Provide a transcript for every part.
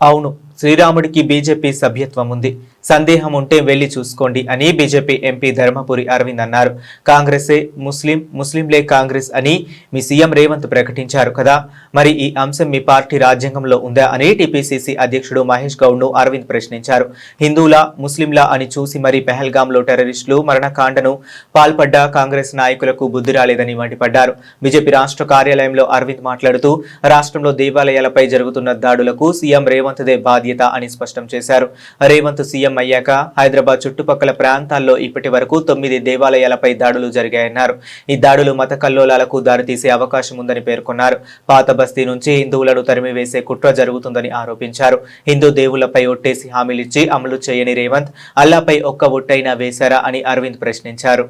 అవును శ్రీరాముడికి బీజేపీ సభ్యత్వం ఉంది. సందేహం ఉంటే వెళ్ళి చూసుకోండి అని బీజేపీ ఎంపీ ధర్మపురి అరవింద్ అన్నారు. కాంగ్రెసే ముస్లిం ముస్లింలే కాంగ్రెస్ అని మీ సీఎం రేవంత్ ప్రకటించారు కదా. మరి ఈ అంశం మీ పార్టీ రాజ్యాంగంలో ఉందా అని టీపీసీసీ అధ్యక్షుడు మహేష్ గౌడ్ అరవింద్ ప్రశ్నించారు. హిందువుల ముస్లింలా అని చూసి మరి పెహల్గాంలో టెర్రరిస్టులు మరణకాండను పాల్పడ్డ కాంగ్రెస్ నాయకులకు బుద్ధి రాలేదని మండిపడ్డారు. బీజేపీ రాష్ట్ర కార్యాలయంలో అరవింద్ మాట్లాడుతూ రాష్ట్రంలో దేవాలయాలపై జరుగుతున్న దాడులకు సీఎం రేవంత్దే బాధ్యత అని స్పష్టం చేశారు. రేవంత్ సీఎం అయ్యాక హైదరాబాద్ చుట్టుపక్కల ప్రాంతాల్లో ఇప్పటి వరకు తొమ్మిది దేవాలయాలపై దాడులు జరిగాయన్నారు. ఈ దాడులు మత కల్లోలాలకు దారితీసే అవకాశం ఉందని పేర్కొన్నారు. పాత బస్తీ నుంచి హిందువులను తరిమివేసే కుట్ర జరుగుతుందని ఆరోపించారు. హిందూ దేవుళ్ళపై ఒట్టేసి హామీలిచ్చి అమలు చేయని రేవంత్ అల్లాపై ఒక్క ఒట్టైనా వేశారా అని అరవింద్ ప్రశ్నించారు.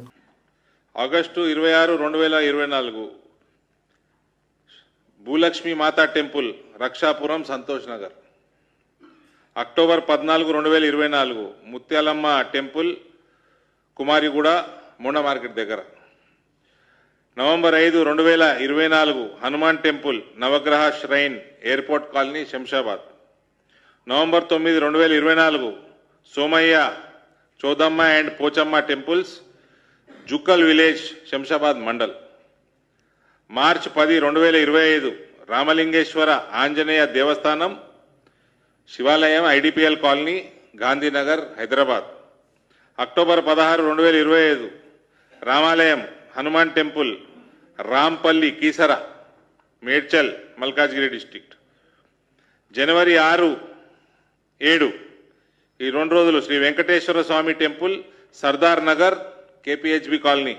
ఆగస్టు ఇరవై ఆరు రెండు వేల ఇరవై నాలుగు. భూలక్ష్మి మాతా టెంపుల్ రక్షాపురం సంతోష్ నగర్. అక్టోబర్ పద్నాలుగు రెండు వేల ఇరవై నాలుగు ముత్యాలమ్మ టెంపుల్ కుమారిగూడ మొండ మార్కెట్ దగ్గర. నవంబర్ ఐదు రెండు వేల ఇరవై నాలుగు Hanuman temple Navagraha shrine airport colony Shamshabad. November తొమ్మిది రెండు వేల ఇరవై నాలుగు Somaiah Chowdamma and Pochamma temples Jukkal village Shamshabad mandal. March పది రెండు వేల ఇరవై ఐదు Ramalingeswara Anjaneya Devasthanam Shivalayam IDPL colony Gandhinagar Hyderabad. October పదహారు రెండు వేల ఇరవై ఐదు. రామాలయం హనుమాన్ టెంపుల్ రాంపల్లి కీసర మేడ్చల్ మల్కాజ్గిరి డిస్టిక్ట్ జనవరి ఆరు ఏడు. ఈ రెండు రోజులు Sri Venkateswara Swamy temple Sardar Nagar KPHB colony.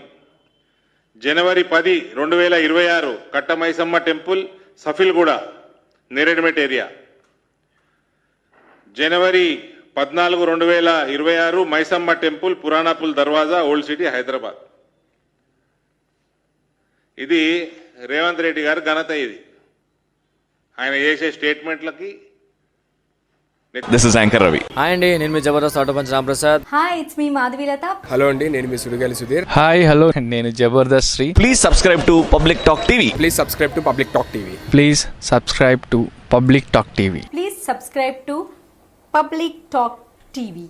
జనవరి పది రెండు వేల ఇరవై ఆరు కట్టమైసమ్మ టెంపుల్ సఫిల్గూడ నేరేడ్మెట్ ఏరియా. జనవరి పద్నాలుగు రెండు వేల ఇరవై ఆరు Maisamma temple Puranapul Darwaza old city Hyderabad. ఇది రేవంత్ రెడ్డి గారి ఘనత ఇది. ఆయన చేసే స్టేట్మెంట్లకి this is anchor Ravi hi అండి నేను మీ Jabardasth auto punch Ramprasad. Hi it's me Madhavilatha hello అండి నేను మీ సుడిగాలి సుధీర్. హాయ్ హలో నేను Jabardasth Sri. Please subscribe to Public Talk TV please subscribe to Public Talk TV please subscribe to Public Talk TV please subscribe to Public Talk TV